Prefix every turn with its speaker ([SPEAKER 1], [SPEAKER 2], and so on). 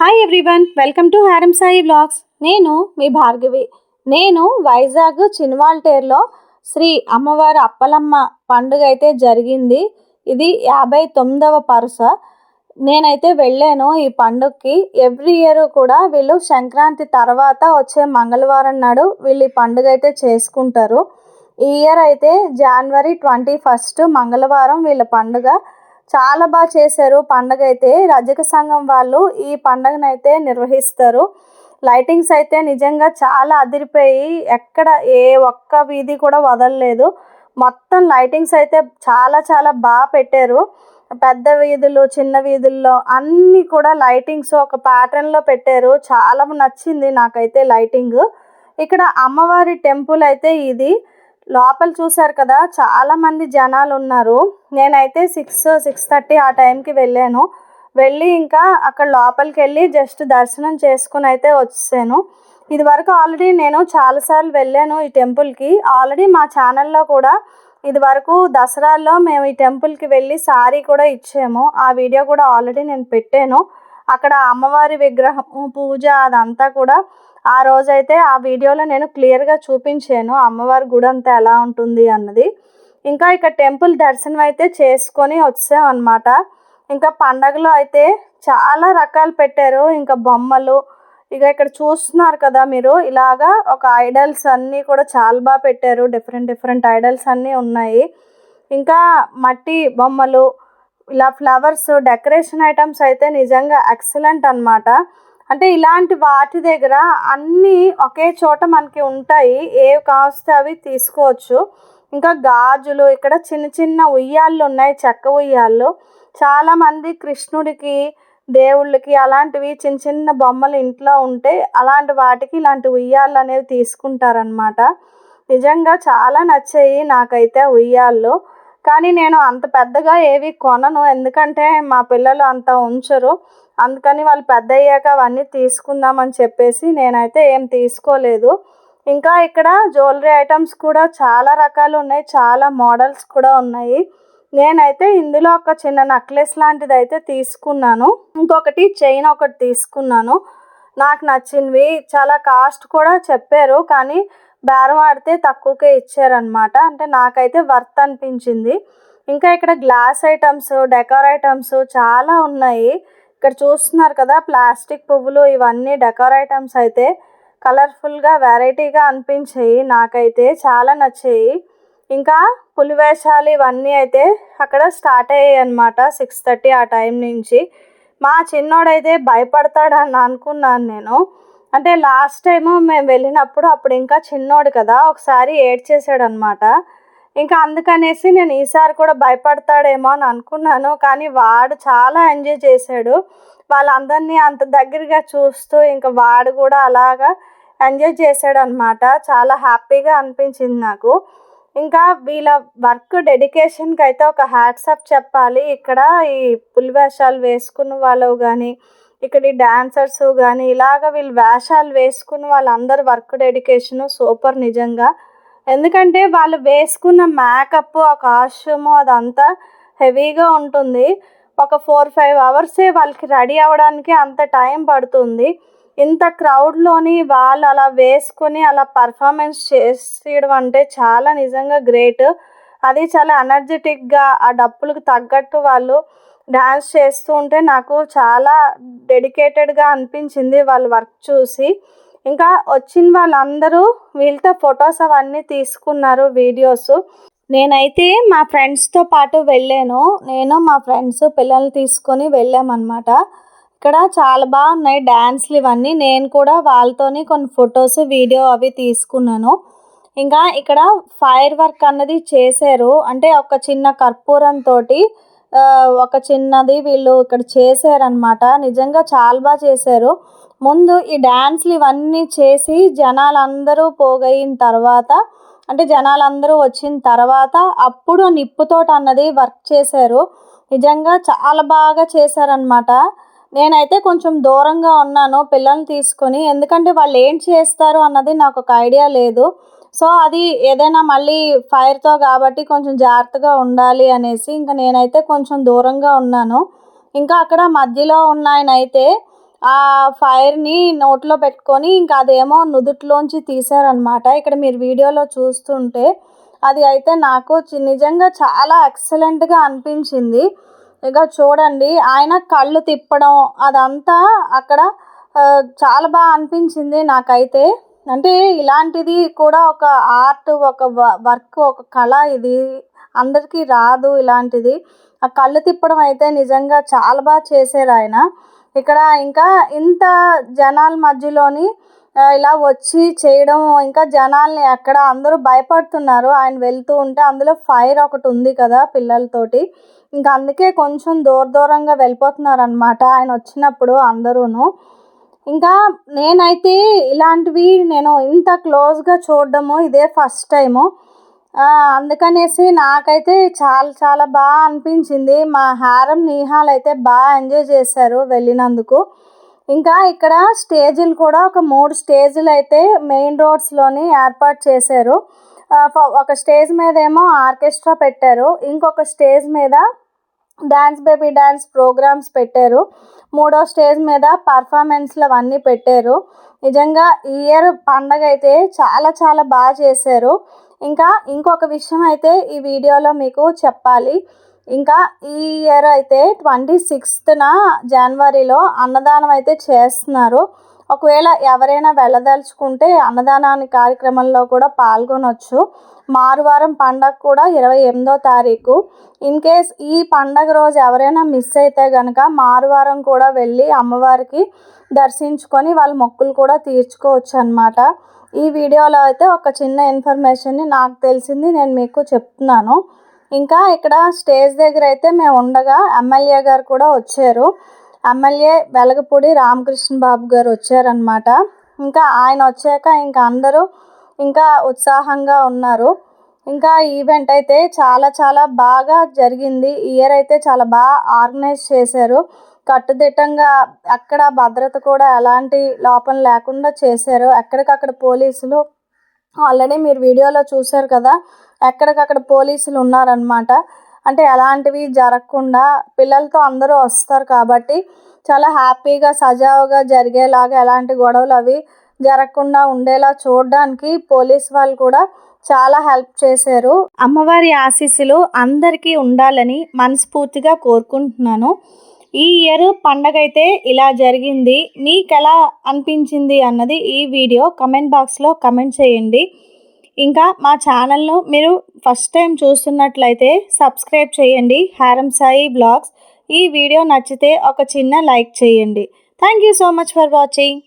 [SPEAKER 1] Hi everyone welcome to హారం Sai blogs నేను మీ భార్గవి. నేను వైజాగ్ చిన్వాల్టేర్లో శ్రీ అమ్మవారి అప్పలమ్మ పండుగ అయితే జరిగింది. ఇది యాభై తొమ్మిదవ పరుస. నేనైతే వెళ్ళాను ఈ పండుగకి. ఎవ్రీ ఇయర్ కూడా వీళ్ళు సంక్రాంతి తర్వాత వచ్చే మంగళవారం నాడు వీళ్ళు ఈ పండుగ అయితే చేసుకుంటారు. ఈ ఇయర్ అయితే జనవరి ట్వంటీ ఫస్ట్ మంగళవారం వీళ్ళ పండుగ. చాలా బాగా చేశారు. పండగ అయితే రజక సంఘం వాళ్ళు ఈ పండగనైతే నిర్వహిస్తారు. లైటింగ్స్ అయితే నిజంగా చాలా అదిరిపోయి ఎక్కడ ఏ ఒక్క వీధి కూడా వదలలేదు. మొత్తం లైటింగ్స్ అయితే చాలా చాలా బాగా పెట్టారు. పెద్ద వీధులు చిన్న వీధుల్లో అన్నీ కూడా లైటింగ్స్ ఒక ప్యాటర్న్లో పెట్టారు. చాలా నచ్చింది నాకైతే లైటింగ్. ఇక్కడ అమ్మవారి టెంపుల్ అయితే ఇది. లోపల చూశారు కదా చాలామంది జనాలు ఉన్నారు. నేనైతే సిక్స్ సిక్స్ థర్టీ ఆ టైంకి వెళ్ళాను. వెళ్ళి ఇంకా అక్కడ లోపలికి వెళ్ళి జస్ట్ దర్శనం చేసుకుని అయితే వచ్చాను ఇది వరకు ఆల్రెడీ నేను చాలాసార్లు వెళ్ళాను ఈ టెంపుల్కి ఆల్రెడీ మా ఛానల్లో కూడా ఇది వరకు దసరాల్లో మేము ఈ టెంపుల్కి వెళ్ళి సారీ కూడా ఇచ్చాము. ఆ వీడియో కూడా ఆల్రెడీ నేను పెట్టాను. అక్కడ అమ్మవారి విగ్రహం పూజ అదంతా కూడా ఆ రోజైతే ఆ వీడియోలో నేను క్లియర్గా చూపించాను. అమ్మవారి గుడి అంతా ఎలా ఉంటుంది అన్నది. ఇంకా ఇక టెంపుల్ దర్శనం అయితే చేసుకొని వచ్చాం అనమాట ఇంకా పండగలో అయితే చాలా రకాలు పెట్టారు. ఇంకా బొమ్మలు ఇక ఇక్కడ చూస్తున్నారు కదా మీరు. ఇలాగా ఒక ఐడల్స్ అన్నీ కూడా చాలా బాగా పెట్టారు. డిఫరెంట్ డిఫరెంట్ ఐడల్స్ అన్నీ ఉన్నాయి. ఇంకా మట్టి బొమ్మలు ఇలా ఫ్లవర్స్ డెకరేషన్ ఐటమ్స్ అయితే నిజంగా ఎక్సలెంట్ అనమాట అంటే ఇలాంటి వాటి దగ్గర అన్నీ ఒకే చోట మనకి ఉంటాయి. ఏవి కావస్తే అవి తీసుకోవచ్చు. ఇంకా గాజులు ఇక్కడ చిన్న చిన్న ఉయ్యాళ్ళు ఉన్నాయి చెక్క ఉయ్యాళ్ళు. చాలామంది కృష్ణుడికి దేవుళ్ళకి అలాంటివి చిన్న చిన్న బొమ్మలు ఇంట్లో ఉంటే అలాంటి వాటికి ఇలాంటి ఉయ్యాళ్ళు అనేవి తీసుకుంటారనమాట నిజంగా చాలా నచ్చాయి నాకైతే ఉయ్యాళ్ళు. కానీ నేను అంత పెద్దగా ఏవి కొనను. ఎందుకంటే మా పిల్లలు అంత ఉంచరు. అందుకని వాళ్ళు పెద్ద అయ్యాక అవన్నీ తీసుకుందామని చెప్పేసి నేనైతే ఏం తీసుకోలేదు. ఇంకా ఇక్కడ జ్యువెలరీ ఐటమ్స్ కూడా చాలా రకాలు ఉన్నాయి. చాలా మోడల్స్ కూడా ఉన్నాయి. నేనైతే ఇందులో ఒక చిన్న నెక్లెస్ లాంటిది అయితే తీసుకున్నాను. ఇంకొకటి చైన్ ఒకటి తీసుకున్నాను. నాకు నచ్చినవి చాలా కాస్ట్ కూడా చెప్పారు కానీ బేరం ఆడితే తక్కువకే ఇచ్చారనమాట అంటే నాకైతే వర్త్ అనిపించింది. ఇంకా ఇక్కడ గ్లాస్ ఐటమ్స్ డెకార్ ఐటమ్స్ చాలా ఉన్నాయి. ఇక్కడ చూస్తున్నారు కదా ప్లాస్టిక్ పువ్వులు ఇవన్నీ డెకార్ ఐటమ్స్ అయితే కలర్ఫుల్గా వెరైటీగా అనిపించాయి. నాకైతే చాలా నచ్చాయి. ఇంకా పులివేషాలు ఇవన్నీ అయితే అక్కడ స్టార్ట్ అయ్యాయి అనమాట సిక్స్ థర్టీ ఆ టైం నుంచి. మా చిన్నోడైతే భయపడతాడని అనుకున్నాను నేను. అంటే లాస్ట్ టైము మేము వెళ్ళినప్పుడు అప్పుడు ఇంకా చిన్నోడు కదా ఒకసారి ఏడ్చేసాడు అనమాట ఇంకా అందుకనేసి నేను ఈసారి కూడా భయపడతాడేమో అని అనుకున్నాను. కానీ వాడు చాలా ఎంజాయ్ చేశాడు. వాళ్ళందరినీ అంత దగ్గరగా చూస్తూ ఇంకా వాడు కూడా అలాగా ఎంజాయ్ చేశాడు అనమాట చాలా హ్యాపీగా అనిపించింది నాకు. ఇంకా వీళ్ళ వర్క్ డెడికేషన్కి అయితే ఒక హ్యాట్సప్ చెప్పాలి. ఇక్కడ ఈ పులి వేషాలు వేసుకున్న వాళ్ళు కానీ ఇక్కడ ఈ డాన్సర్స్ కానీ ఇలాగ వీళ్ళు వేషాలు వేసుకున్న వాళ్ళందరూ వర్క్ డెడికేషను సూపర్ నిజంగా. ఎందుకంటే వాళ్ళు వేసుకున్న మేకప్ ఆ కాస్ట్యూము అదంతా హెవీగా ఉంటుంది. ఒక ఫోర్ ఫైవ్ అవర్సే వాళ్ళకి రెడీ అవ్వడానికి అంత టైం పడుతుంది. ఇంత క్రౌడ్లోని వాళ్ళు అలా వేసుకొని అలా పర్ఫార్మెన్స్ చేసేయడం అంటే చాలా నిజంగా గ్రేట్ అది చాలా ఎనర్జెటిక్గా ఆ డప్పులకు తగ్గట్టు వాళ్ళు డ్యాన్స్ చేస్తూ ఉంటే నాకు చాలా డెడికేటెడ్గా అనిపించింది వాళ్ళ వర్క్ చూసి. ఇంకా వచ్చిన వాళ్ళందరూ వీళ్ళతో ఫొటోస్ అవన్నీ తీసుకున్నారు వీడియోస్ నేనైతే మా ఫ్రెండ్స్తో పాటు వెళ్ళాను. నేను మా ఫ్రెండ్స్ పిల్లల్ని తీసుకొని వెళ్ళామన్నమాట. ఇక్కడ చాలా బాగున్నాయి డ్యాన్స్లు ఇవన్నీ. నేను కూడా వాళ్ళతోని కొన్ని ఫొటోస్ వీడియో అవి తీసుకున్నాను. ఇంకా ఇక్కడ ఫైర్ వర్క్ అన్నది చేశారు. అంటే ఒక చిన్న కర్పూరంతో ఒక చిన్నది వీళ్ళు ఇక్కడ చేశారనమాట నిజంగా చాలా బాగా చేశారు. ముందు ఈ డ్యాన్స్లు ఇవన్నీ చేసి జనాలందరూ పోగయిన తర్వాత అంటే జనాలందరూ వచ్చిన తర్వాత అప్పుడు నిప్పుతోట అన్నది వర్క్ చేశారు. నిజంగా చాలా బాగా చేశారనమాట నేనైతే కొంచెం దూరంగా ఉన్నాను పిల్లల్ని తీసుకొని. ఎందుకంటే వాళ్ళు ఏం చేస్తారు అన్నది నాకు ఒక ఐడియా లేదు. సో అది ఏదైనా మళ్ళీ ఫైర్తో కాబట్టి కొంచెం జాగ్రత్తగా ఉండాలి అనేసి ఇంకా నేనైతే కొంచెం దూరంగా ఉన్నాను. ఇంకా అక్కడ మధ్యలో ఉన్న ఆయన అయితే ఆ ఫైర్ని నోట్లో పెట్టుకొని ఇంకా అదేమో నుదుట్లోంచి తీశారనమాట ఇక్కడ మీరు వీడియోలో చూస్తుంటే అది అయితే నాకు నిజంగా చాలా ఎక్సలెంట్గా అనిపించింది. ఇక చూడండి ఆయన కళ్ళు తిప్పడం అదంతా అక్కడ చాలా బాగా అనిపించింది నాకైతే. అంటే ఇలాంటిది కూడా ఒక ఆర్ట్ ఒక వర్క్ ఒక కళ ఇది. అందరికీ రాదు ఇలాంటిది. ఆ కళ్ళు తిప్పడం అయితే నిజంగా చాలా బాగా చేశారు ఆయన. ఇక్కడ ఇంకా ఇంత జనాల మధ్యలోని ఇలా వచ్చి చేయడం ఇంకా జనాల్ని అక్కడ అందరూ భయపడుతున్నారు. ఆయన వెళ్తూ ఉంటే అందులో ఫైర్ ఒకటి ఉంది కదా పిల్లలతోటి. ఇంకా అందుకే కొంచెం దూర దూరంగా వెళ్ళిపోతున్నారు అనమాట ఆయన వచ్చినప్పుడు అందరూను. ఇంకా నేనైతే ఇలాంటివి నేను ఇంత క్లోజ్గా చూడడము ఇదే ఫస్ట్ టైము. అందుకనేసి నాకైతే చాలా చాలా బాగా అనిపించింది. మా హారం నిహాల్ అయితే బాగా ఎంజాయ్ చేశారు వెళ్ళినందుకు. ఇంకా ఇక్కడ స్టేజీలు కూడా ఒక మూడు స్టేజీలు అయితే మెయిన్ రోడ్స్లోని ఏర్పాటు చేశారు. ఒక స్టేజ్ మీద ఏమో ఆర్కెస్ట్రా పెట్టారు. ఇంకొక స్టేజ్ మీద డ్యాన్స్ బేబీ డ్యాన్స్ ప్రోగ్రామ్స్ పెట్టారు. మూడో స్టేజ్ మీద పర్ఫార్మెన్స్లు అవన్నీ పెట్టారు. నిజంగా ఈ ఇయర్ పండగ అయితే చాలా చాలా బాగా చేశారు. ఇంకా ఇంకొక విషయం అయితే ఈ వీడియోలో మీకు చెప్పాలి. ఇంకా ఈ ఇయర్ అయితే ట్వంటీ సిక్స్త్న జనవరిలో అన్నదానం అయితే చేస్తున్నారు. ఒకవేళ ఎవరైనా వెళ్ళదలుచుకుంటే అన్నదానాన్ని కార్యక్రమంలో కూడా పాల్గొనవచ్చు మారువారం పండగ కూడా ఇరవై ఎనిమిదో తారీఖు. ఇన్ కేస్ ఈ పండగ రోజు ఎవరైనా మిస్ అయితే కనుక మారువారం కూడా వెళ్ళి అమ్మవారికి దర్శించుకొని వాళ్ళ మొక్కులు కూడా తీర్చుకోవచ్చు అనమాట ఈ వీడియోలో అయితే ఒక చిన్న ఇన్ఫర్మేషన్ని నాకు తెలిసింది నేను మీకు చెప్తున్నాను. ఇంకా ఇక్కడ స్టేజ్ దగ్గర అయితే మేము ఉండగా ఎమ్మెల్యే గారు కూడా వచ్చారు. ఎమ్మెల్యే వెలగపూడి రామకృష్ణ బాబు గారు వచ్చారనమాట ఇంకా ఆయన వచ్చాక ఇంకా అందరూ ఇంకా ఉత్సాహంగా ఉన్నారు. ఇంకా ఈవెంట్ అయితే చాలా చాలా బాగా జరిగింది. ఇయర్ అయితే చాలా బాగా ఆర్గనైజ్ చేశారు. కట్టుదిట్టంగా అక్కడ భద్రత కూడా ఎలాంటి లోపం లేకుండా చేశారు. ఎక్కడికక్కడ పోలీసులు ఆల్రెడీ మీరు వీడియోలో చూశారు కదా ఎక్కడికక్కడ పోలీసులు ఉన్నారనమాట అంటే ఎలాంటివి జరగకుండా పిల్లలతో అందరూ వస్తారు కాబట్టి చాలా హ్యాపీగా సజావుగా జరిగేలాగా ఎలాంటి గొడవలు అవి జరగకుండా ఉండేలా చూడడానికి పోలీస్ వాళ్ళు కూడా చాలా హెల్ప్ చేశారు. అమ్మవారి ఆశీస్సులు అందరికీ ఉండాలని మనస్ఫూర్తిగా కోరుకుంటున్నాను. ఈ ఇయర్ పండగ అయితే ఇలా జరిగింది. మీకు ఎలా అనిపించింది అన్నది ఈ వీడియో కమెంట్ బాక్స్లో కమెంట్ చేయండి. ఇంకా మా ఛానల్ను మీరు ఫస్ట్ టైం చూస్తున్నట్లయితే సబ్స్క్రైబ్ చేయండి. హారం సాయి బ్లాగ్స్. ఈ వీడియో నచ్చితే ఒక చిన్న లైక్ చేయండి. Thank you so much for watching.